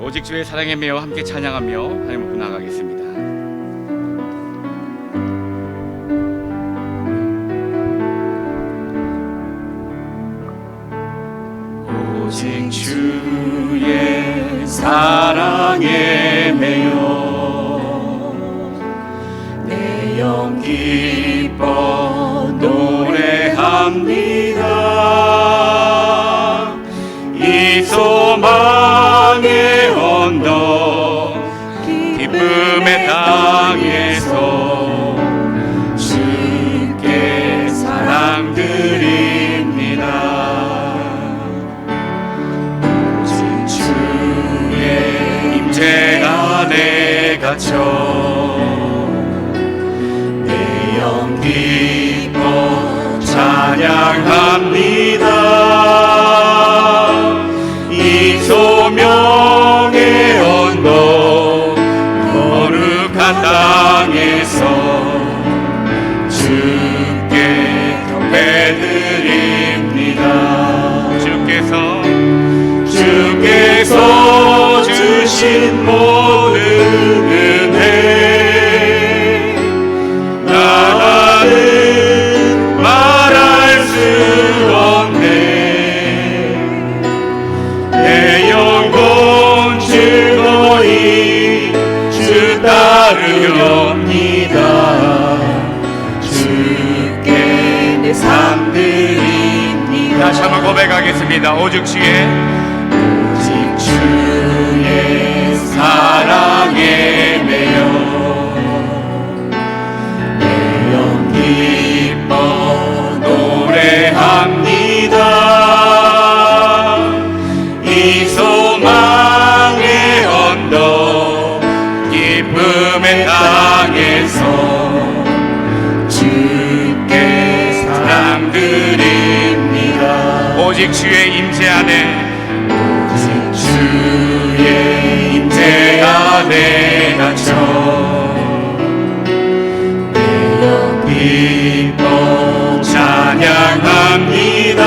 오직 주의 사랑에 매여 함께 찬양하며 하나님 앞에 나가겠습니다. 오직 주의 사랑에 매여 내 영 기뻐 노래합니다 언덕 기쁨의 땅에서 주께 사랑 드립니다. 주의 임재 안에 갇혀 내 영 기뻐 찬양합니다 따르렵니다. 주께 내 삶 드립니다. 다시 한번 고백하겠습니다. 오직 주의. 오직 주의 사랑에 매여 내영 기뻐 노래합니다 땅에서 주께 사랑 드립니다. 오직 주의 임재 안에 오직 주의 임재 안에 갇혀 내영 기뻐 찬양합니다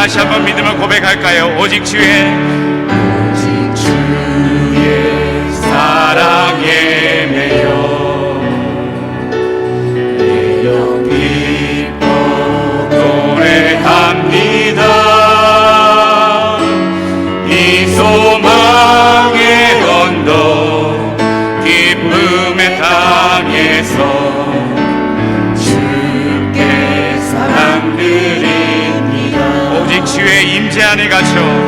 다시 한번 믿음을 고백할까요? 오직 주의 안에 갇혀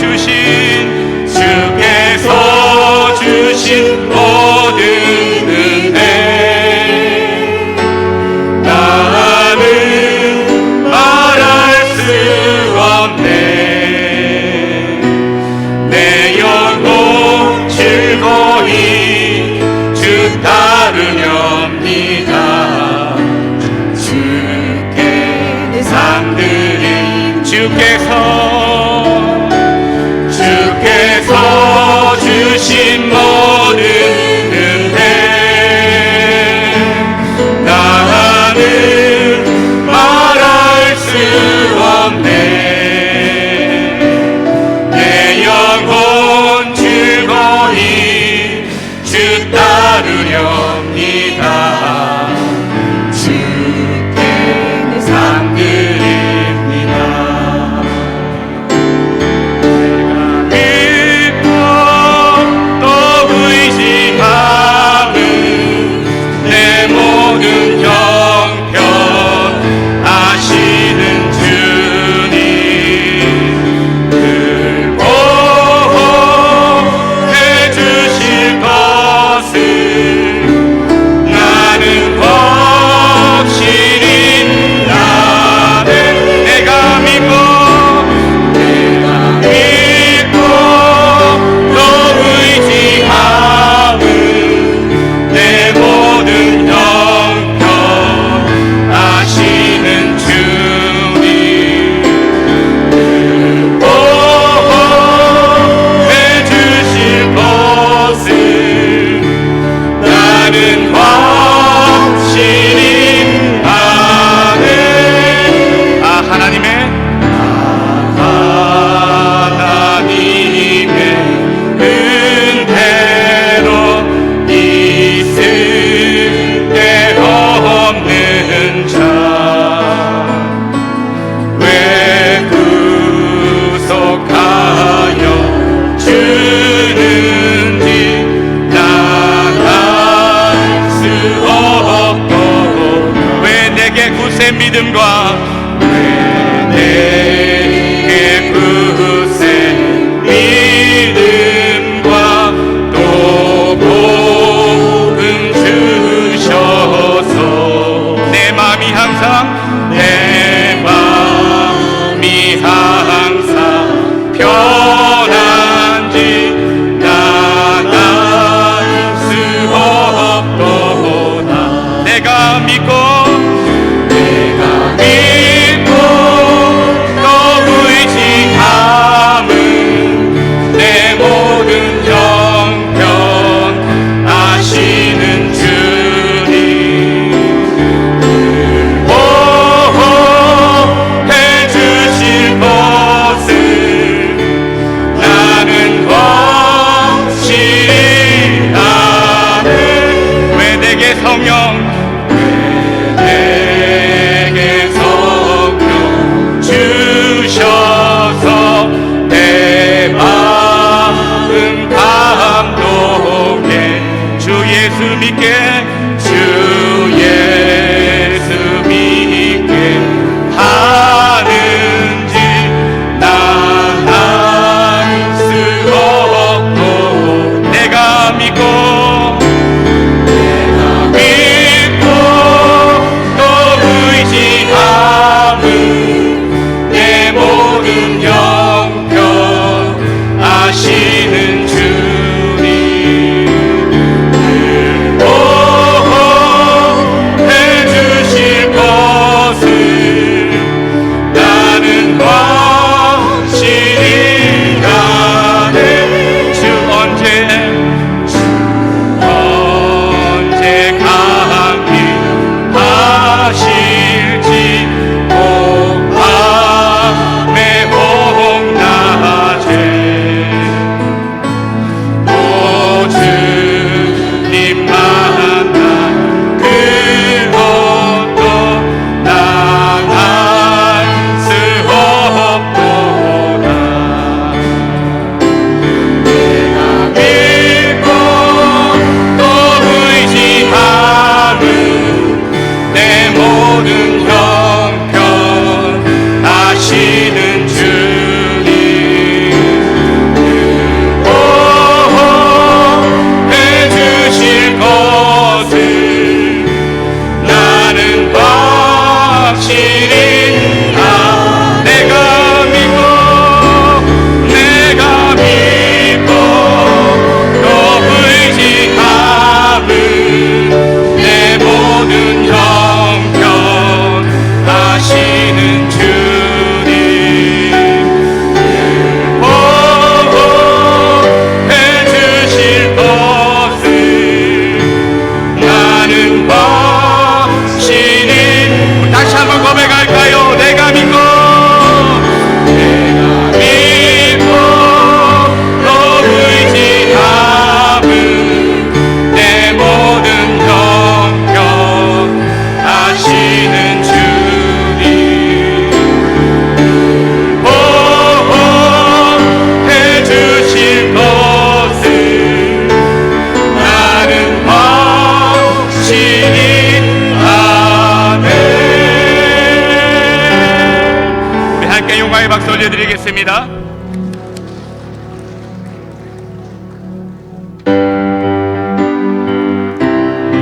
주신 주께서 주신 모든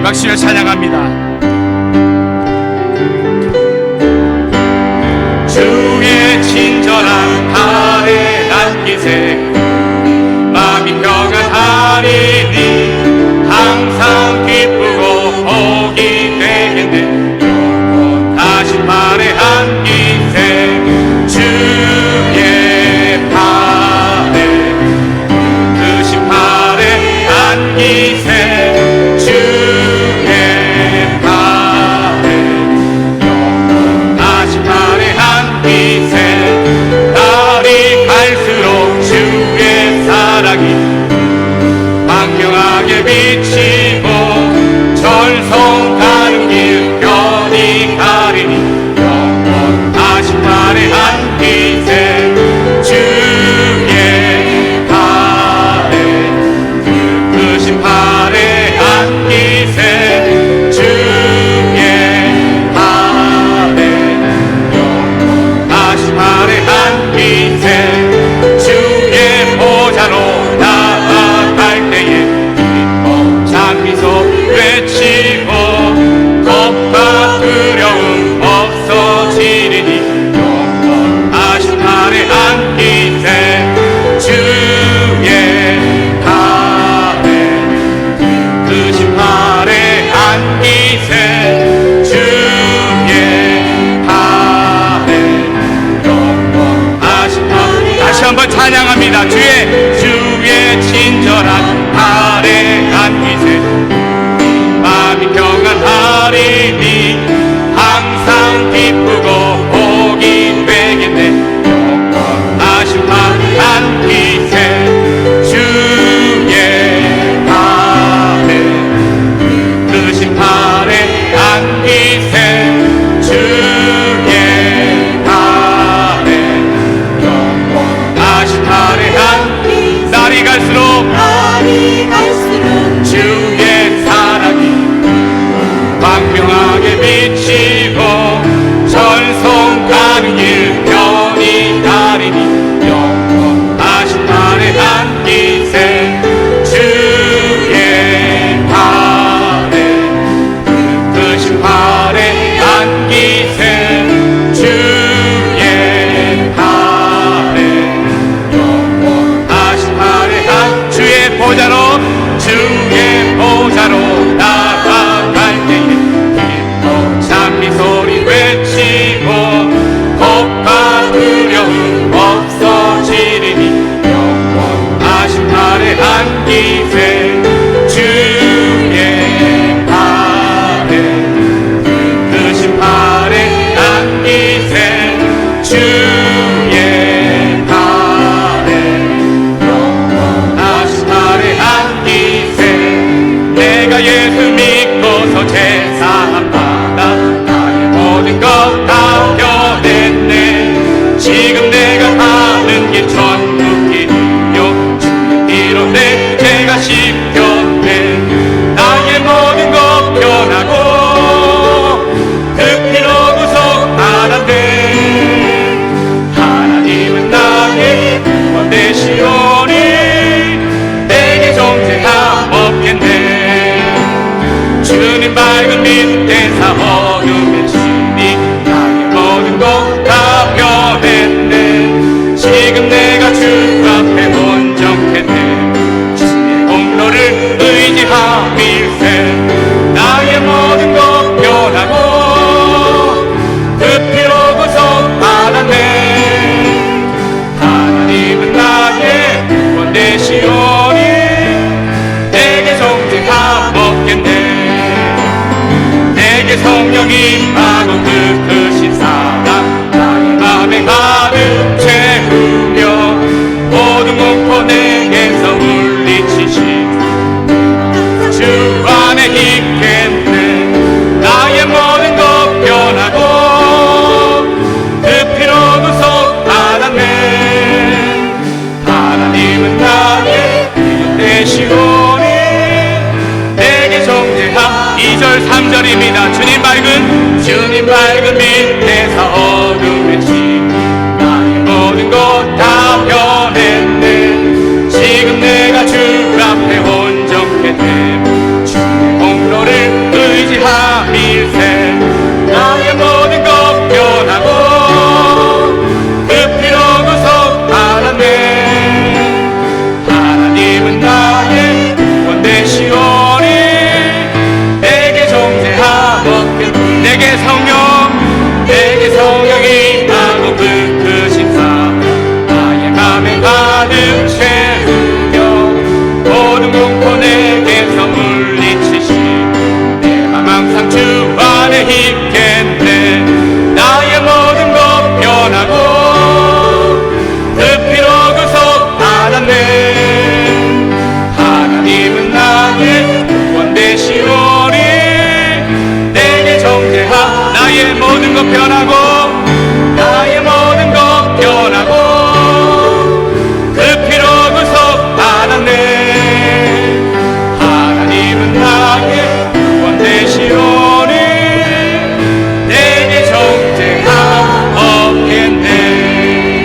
박수를 찬양합니다. 주의 친절한 발에 남기세 마음이 평안하리 3절입니다. 주님 밝은 주님 밝은 빛